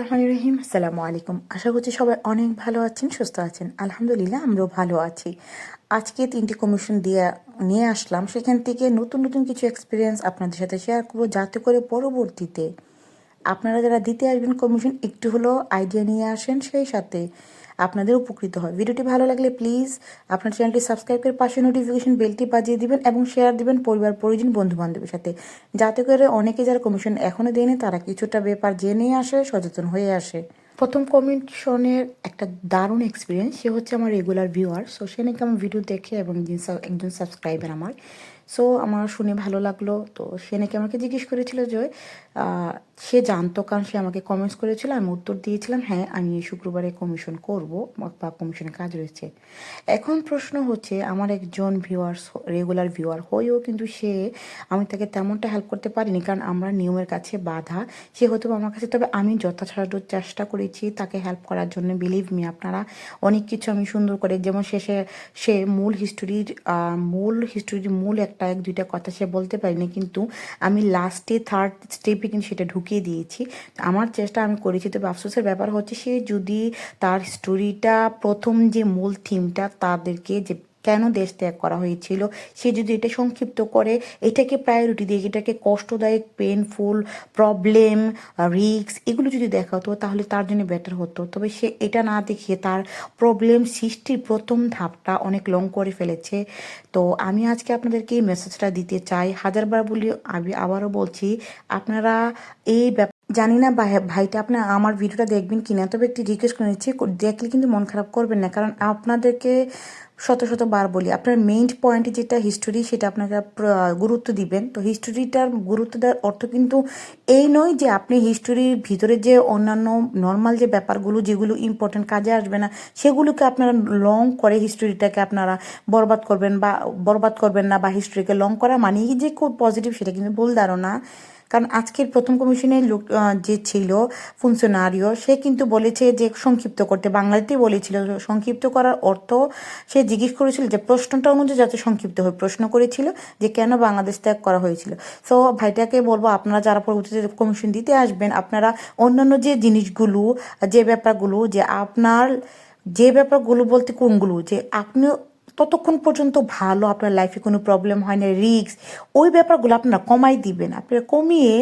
রহমান রহিম, আসসালামু আলাইকুম। আশা করছি সবাই অনেক ভালো আছেন, সুস্থ আছেন। আলহামদুলিল্লাহ, আমরাও ভালো আছি। আজকে তিনটি কমিশন দিয়ে নিয়ে আসলাম। সেখান থেকে নতুন নতুন কিছু এক্সপিরিয়েন্স আপনাদের সাথে শেয়ার করব। যাতে করে পরবর্তীতে আপনারা যারা দিতে আসবেন কমিশন একটু হলেও আইডিয়া নিয়ে আসেন। সেই সাথে আপনাদের উপকৃত হয়। ভিডিওটি ভালো লাগলে প্লিজ আপনার চ্যানেলটি সাবস্ক্রাইব করে পাশে নোটিফিকেশন বেলটি বাজিয়ে দিবেন এবং শেয়ার দিবেন পরিবার, পরিজন বন্ধু বান্ধবের সাথে। যাতে করে অনেকে যারা কমিশন এখনও দেয়নি, তারা কিছুটা ব্যাপার জেনে আসে, সচেতন হয়ে আসে। প্রথম কমিশনের একটা দারুণ এক্সপিরিয়েন্স সে হচ্ছে আমার রেগুলার ভিউয়ার সো সে নাকি আমার ভিডিও দেখে এবং একজন- একজন সাবস্ক্রাইবার আমার। সো আমার শুনে ভালো লাগল। তো সে নাকি আমাকে জিজ্ঞেস করেছিল যে সে জানতো কারণ সে আমাকে কমেন্টস করেছিল, আমি উত্তর দিয়েছিলাম হ্যাঁ আমি শুক্রবারে কমিশন করব বা কমিশনের কাজ রয়েছে। এখন প্রশ্ন হচ্ছে, আমার একজন ভিউয়ার্স রেগুলার ভিউয়ার হয়েও কিন্তু সে, আমি তাকে তেমনটা হেল্প করতে পারিনি কারণ আমরা নিয়মের কাছে বাধা, সে হয়তো আমার কাছে, তবে আমি যথাসাধ্য চেষ্টা করেছি তাকে হেল্প করার জন্য। বিলিভ মি আপনারা অনেক কিছু আমি সুন্দর করে, যেমন শেষে সে মূল হিস্টোরির মূল হিস্টোরির মূল একটা এক, দুইটা কথা সে বলতে পারিনি, কিন্তু আমি লাস্টে থার্ড স্টেপে কিন্তু সেটা ঢুকিয়ে দিয়েছি। আমার চেষ্টা আমি করেছি, তবে আফসোসের ব্যাপার হচ্ছে সে যদি তার স্টোরিটা প্রথম যে মূল থিমটা তাদেরকে যে কেন দেশ ত্যাগ করা হয়েছিল? সে যদি এটা সংক্ষিপ্ত করে, এটাকে প্রায়োরিটি দিয়ে, এটাকে কষ্টদায়ক পেনফুল প্রবলেম রিক্স এগুলো যদি দেখাতো, তাহলে তার জন্য বেটার হতো। তবে সে এটা না দেখিয়ে তার প্রবলেম সৃষ্টির প্রথম ধাপটা অনেক লং করে ফেলেছে। তো আমি আজকে আপনাদেরকে এই মেসেজটা দিতে চাই। হাজারবার বলি, আমি আবারও বলছি, আপনারা এই জানি না ভাই- ভাইটা আপনার আমার ভিডিওটা দেখবেন কিনা, তবে একটি রিকোয়েস্ট করে নিচ্ছি, দেখলে কিন্তু মন খারাপ করবেন না। কারণ আপনাদেরকে শত শত বার বলি, আপনার মেইন পয়েন্ট যেটা হিস্টোরি সেটা আপনারা গুরুত্ব দিবেন। তো হিস্টোরিটার গুরুত্ব দেওয়ার অর্থ কিন্তু এই নয় যে আপনি হিস্টোরির ভিতরে যে অন্যান্য নর্মাল যে ব্যাপারগুলো যেগুলো ইম্পর্টেন্ট কাজে আসবে না, সেগুলোকে আপনারা লং করে হিস্টোরিটাকে আপনারা বরবাদ করবেন বা বরবাদ করবেন না বা হিস্টোরিকে লং করা মানেই যে খুব পজিটিভ সেটা কিন্তু ভুল ধারণা। কারণ আজকের প্রথম কমিশনের লোক যে ছিল ফুনশনারিও সে কিন্তু বলেছে যে সংক্ষিপ্ত করতে। বাংলাতেই বলেছিল সংক্ষিপ্ত করার অর্থ সে জিজ্ঞেস করেছিল যে প্রশ্নটা অনুযায়ী যাতে সংক্ষিপ্ত হয় প্রশ্ন করেছিল যে কেন বাংলাদেশ ত্যাগ করা হয়েছিল। সো ভাইটাকে বলব, আপনারা যারা পরবর্তীতে কমিশন দিতে আসবেন, আপনারা অন্যান্য যে জিনিসগুলো, যে ব্যাপারগুলো, যে আপনার, যে ব্যাপারগুলো বলতে কোনগুলো, যে আপনি ততক্ষণ পর্যন্ত ভালো, আপনার লাইফে কোনো প্রবলেম হয় না রিস্ক ওই ব্যাপারগুলো আপনারা কমাই দিবেন। আপনারা কমিয়ে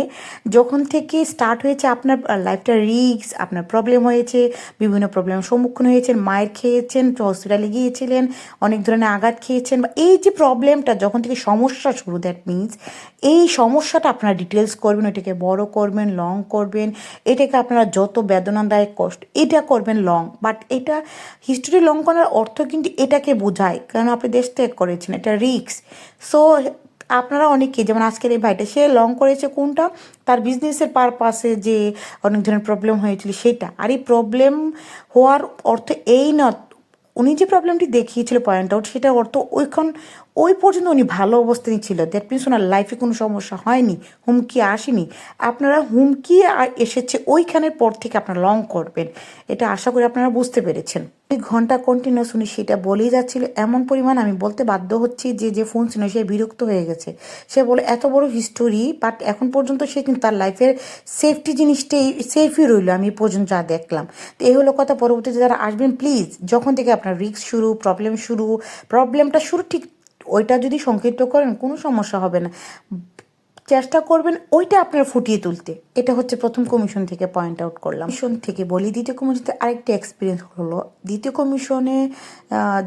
যখন থেকে স্টার্ট হয়েছে আপনার লাইফটা রিস্ক আপনার প্রবলেম হয়েছে, বিভিন্ন প্রবলেমের সম্মুখীন হয়েছেন, মায়ের খেয়েছেন হসপিটালে গিয়েছিলেন, অনেক ধরনের আঘাত খেয়েছেন, বা এই যে প্রবলেমটা যখন থেকে সমস্যা শুরু দ্যাট মিনস এই সমস্যাটা আপনারা ডিটেলস করবেন এটাকে বড় করবেন লং করবেন, এটাকে আপনারা যত বেদনাদায়ক কষ্ট, এটা করবেন লং বাট এটা হিস্টোরি লং করার অর্থ কিন্তু এটাকে বোঝায়। কারণ আপনি দেশ ত্যাগ করেছেন, এটা রিক্স সো আপনারা অনেকে যেমন আজকের এই ভাইটা, সে লং করেছে কোনটা? তার বিজনেসের পারপাসে যে অনেক ধরনের প্রবলেম হয়েছিল সেটা। আর এই প্রবলেম হওয়ার অর্থ এই না, উনি যে প্রবলেমটি দেখিয়েছিল পয়েন্ট আউট সেটা অর্থ ওইখান ওই পর্যন্ত উনি ভালো অবস্থায় ছিল। দ্যাট মিনস ওনার লাইফে কোনো সমস্যা হয়নি, হুমকি আসেনি। আপনারা হুমকি এসেছে ওইখানের পর থেকে আপনারা লং করবেন। এটা আশা করি আপনারা বুঝতে পেরেছেন। ঘণ্টা কন্টিনিউস উনি সেটা বলেই যাচ্ছিল। এমন পরিমাণ আমি বলতে বাধ্য হচ্ছি যে যে ফোন ছিল সে বিরক্ত হয়ে গেছে। সে বলে, এত বড় হিস্টোরি বাট এখন পর্যন্ত সে কিন্তু তার লাইফের সেফটি জিনিসটাই সেফই রইল, আমি পর্যন্ত যা দেখলাম। তো এই হলো কথা। পরবর্তীতে যারা আসবেন প্লিজ যখন থেকে আপনার রিস্ক শুরু প্রবলেম শুরু প্রবলেমটা শুরু ঠিক ওইটা যদি সংক্ষিপ্ত করেন কোনো সমস্যা হবে না। চেষ্টা করবেন ওইটা আপনার ফুটিয়ে তুলতে। এটা হচ্ছে প্রথম কমিশন থেকে পয়েন্ট আউট করলাম। কমিশন থেকে বলি, দ্বিতীয় কমিশনে আরেকটা এক্সপিরিয়েন্স হলো। দ্বিতীয় কমিশনে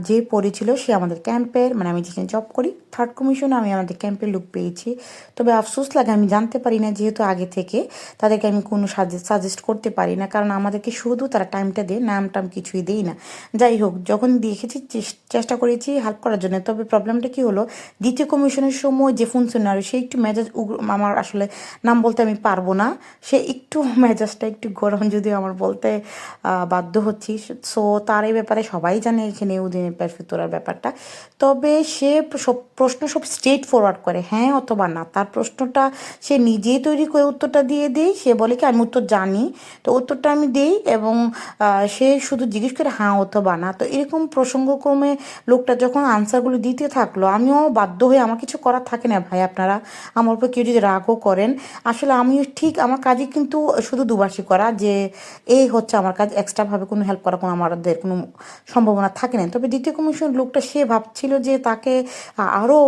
যে পড়েছিল সে আমাদের ক্যাম্পের মানে আমি যেখানে জব করি থার্ড কমিশনে আমি আমাদের ক্যাম্পের লুক পেয়েছি। তবে আফসোস লাগে, আমি জানতে পারি না যেহেতু আগে থেকে, তাদেরকে আমি কোনো সাজেস্ট করতে পারি না। কারণ আমাদেরকে শুধু তারা টাইমটা দেয় নাম টাম কিছুই দেই না। যাই হোক, যখন দেখেছি চেষ্টা করেছি হেল্প করার জন্য, তবে প্রবলেমটা কি হলো, দ্বিতীয় কমিশনের সময় যে ফুনশনারি সে একটু মেজাজ উগ্র আমার আসলে নাম বলতে আমি পারব না। সে একটু মেজাজটা একটু গরম যদি আমার বলতে বাধ্য হচ্ছি। সো তার এই ব্যাপারে সবাই জানে এখানে উদিনের পেরফেক্টোরার ব্যাপারটা। তবে সে প্রশ্ন সব স্ট্রেট ফরওয়ার্ড করে হ্যাঁ অথবা না। তার প্রশ্নটা সে নিজেই তৈরি করে উত্তরটা দিয়ে দেয় সে বলে কি, আমি উত্তর জানি। তো উত্তরটা আমি দিই এবং সে শুধু জিজ্ঞেস করে হ্যাঁ অথবা না। তো এরকম প্রসঙ্গক্রমে লোকটা যখন আনসারগুলো দিতে থাকল, আমিও বাধ্য হয়ে, আমার কিছু করার থাকে না ভাই আপনারা, আমার উপর কেউ যদি রাগও করেন, আসলে আমি ঠিক আমার কাজই কিন্তু শুধু দুবাসী করা, যে এই হচ্ছে আমার কাজ এক্সট্রাভাবে কোনো হেল্প করা কোনো আমাদের কোনো সম্ভাবনা থাকে না। তবে দ্বিতীয় কমিশন লোকটা সে ভাবছিল যে তাকে আরও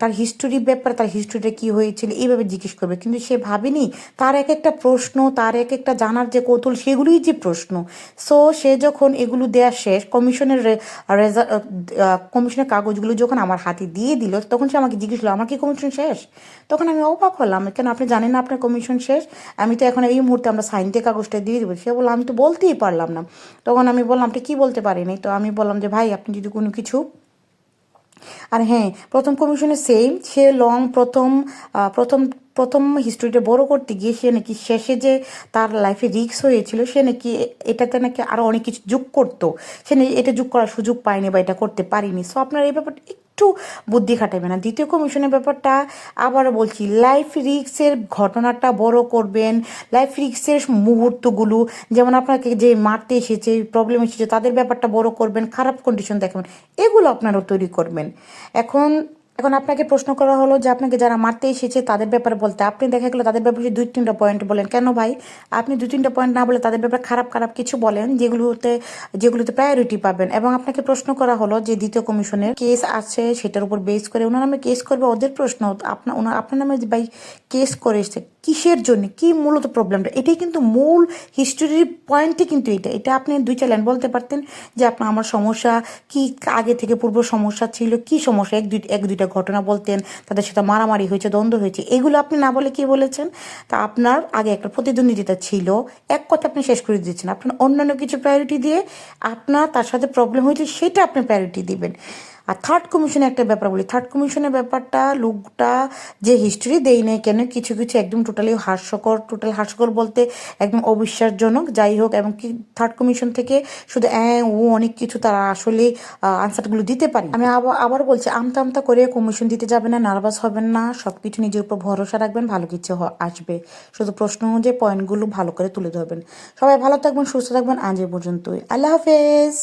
তার হিস্টোরি ব্যাপারে, তার হিস্টোরিটা কী হয়েছিল এইভাবে জিজ্ঞেস করবে। কিন্তু সে ভাবেনি, তার এক একটা প্রশ্ন, তার এক একটা জানার যে কৌতূহল, সেগুলোই যে প্রশ্ন। সো সে যখন এগুলো দেওয়া শেষ, কমিশনের কমিশনের কাগজগুলো যখন আমার হাতে দিয়ে দিল, তখন সে আমাকে জিজ্ঞেস করল, আমার কি কমিশন শেষ? তখন আমি অবাক হলাম, কেন আপনি জানেন না আপনার কমিশন শেষ? আমি তো এখন এই মুহূর্তে আমরা সাইন দিয়ে কাগজটা দিয়ে দেবো। সে বলল, আমি তো বলতেই পারলাম না। তখন আমি বললাম, আপনি কী বলতে পারিনি তো আমি বললাম যে, ভাই, আপনি যদি কোনো কিছু আর হ্যাঁ প্রথম কমিশনে সেম সে লং প্রথম প্রথম প্রথম হিস্ট্রিটা বড় করতে গিয়ে সে নাকি শেষে যে তার লাইফে রিক্স হয়েছিল, সে নাকি এটাতে নাকি আরও অনেক কিছু যোগ করতো। সে এটা যোগ করার সুযোগ পায়নি বা এটা করতে পারিনি। সো আপনার এই ব্যাপারটা একটু বুদ্ধি খাটাবে না। দ্বিতীয় কমিশনের ব্যাপারটা আবারও বলছি লাইফ রিক্সের ঘটনাটা বড় করবেন। লাইফ রিক্সের মুহূর্তগুলো, যেমন আপনাকে যে মারতে এসেছে প্রবলেম এসেছে, তাদের ব্যাপারটা বড় করবেন, খারাপ কন্ডিশন দেখাবেন, এগুলো আপনারা তৈরি করবেন। এখন এখন আপনাকে প্রশ্ন করা হলো যে আপনাকে যারা মারতে এসেছে তাদের ব্যাপারে বলতে, আপনি দেখা গেলো তাদের ব্যাপারে দুই তিনটা পয়েন্ট বলেন। কেন ভাই? আপনি দুই তিনটা পয়েন্ট না বলে তাদের ব্যাপারে খারাপ খারাপ কিছু বলেন যেগুলোতে যেগুলোতে প্রায়োরিটি পাবেন। এবং আপনাকে প্রশ্ন করা হলো যে দ্বিতীয় কমিশনের কেস আছে, সেটার উপর বেস করে ওনার নামে কেস করবে, ওদের প্রশ্ন আপনার ওনার, আপনার নামে ভাই কেস করে এসছে, কিসের জন্য, কি মূলত প্রবলেমটা এটাই কিন্তু মূল হিস্টোরির পয়েন্টই কিন্তু এটা। এটা আপনি দুই লাইন বলতে পারতেন যে আপনার আমার সমস্যা, কি আগে থেকে পূর্ব সমস্যা ছিল, কি সমস্যা? এক, দুই, এক, দুইটা ঘটনা বলতেন, তাদের সাথে মারামারি হয়েছে, দ্বন্দ্ব হয়েছে, এগুলো আপনি না বলে কি বলেছেন? তা আপনার আগে একটা প্রতিদ্বন্দ্বিতা ছিল, এক কথা আপনি শেষ করে দিচ্ছেন আপনার অন্যান্য কিছু প্রায়োরিটি দিয়ে আপনার তার সাথে প্রবলেম হয়েছে, সেটা আপনি প্রায়োরিটি দিবেন। আর থার্ড কমিশনের একটা ব্যাপার বলি। থার্ড কমিশনের ব্যাপারটা, লুকটা যে হিস্ট্রি দেই নেই কেন, কিছু কিছু একদম টোটালি হাস্যকর টোটাল হাস্যকর বলতে একদম অবিশ্বাসজনক। যাই হোক, এবং কি থার্ড কমিশন থেকে শুধু অ্যাঁ ও অনেক কিছু তারা আসলে আনসারগুলো দিতে পারে। আমি আবার আবার বলছি, আমতা আমতা করে কমিশন দিতে যাবেন না নার্ভাস হবেন না সব কিছু নিজের উপর ভরসা রাখবেন, ভালো কিছু আসবে। শুধু প্রশ্ন অনুযায়ী পয়েন্টগুলো ভালো করে তুলে ধরবেন। সবাই ভালো থাকবেন, সুস্থ থাকবেন, আজ এ পর্যন্তই। আল্লাহ হাফেজ!